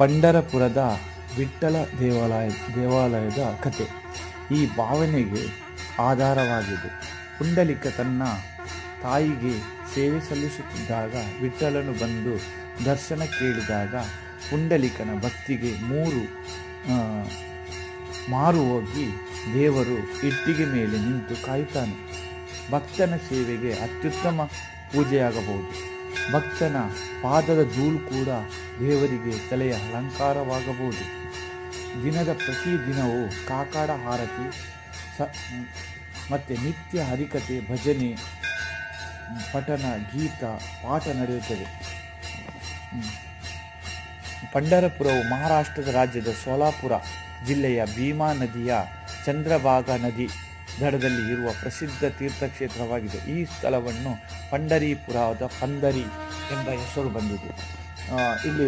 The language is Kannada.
ಪಂಡರಪುರದ ವಿಠ್ಠಲ ದೇವಾಲಯ, ದೇವಾಲಯದ ಕಥೆ. ಈ ಭಾವನೆಗೆ ಆಧಾರವಾಗಿದೆ ಪುಂಡಲಿಕ ತನ್ನ ತಾಯಿಗೆ ಸೇವೆ ಸಲ್ಲಿಸುತ್ತಿದ್ದಾಗ ವಿಠ್ಠಲನು ಬಂದು ದರ್ಶನ ಕೇಳಿದಾಗ ಪುಂಡಲಿಕನ ಭಕ್ತಿಗೆ ಮೂರು ಮಾರು ಹೋಗಿ ದೇವರು ಇಟ್ಟಿಗೆ ಮೇಲೆ ನಿಂತು ಕಾಯುತ್ತಾನೆ. ಭಕ್ತನ ಸೇವೆಗೆ ಅತ್ಯುತ್ತಮ ಪೂಜೆಯಾಗಬಹುದು. ಭಕ್ತನ ಪಾದದ ಧೂಳು ಕೂಡ ದೇವರಿಗೆ ತಲೆಯ ಅಲಂಕಾರವಾಗಬಹುದು ದಿನದ ಪ್ರತಿ ದಿನವೂ ಕಾಕಾಡ ಹಾರತಿ, ಸ, ಮತ್ತು ನಿತ್ಯ ಹರಿಕತೆ ಭಜನೆ ಪಠನ ಗೀತ, ಪಾಠ ನಡೆಯುತ್ತದೆ. ಪಂಡರಪುರವು ಮಹಾರಾಷ್ಟ್ರದ ರಾಜ್ಯದ ಸೋಲಾಪುರ ಜಿಲ್ಲೆಯ ಭೀಮಾ ನದಿಯ ಚಂದ್ರಭಾಗ ನದಿ ದಡದಲ್ಲಿ ಇರುವ ಪ್ರಸಿದ್ಧ ತೀರ್ಥಕ್ಷೇತ್ರವಾಗಿದೆ. ಈ ಸ್ಥಳವನ್ನು ಪಂಡರೀಪುರದ ಪಂದರಿ ಎಂಬ ಹೆಸರು ಬಂದಿದೆ. ಇಲ್ಲಿ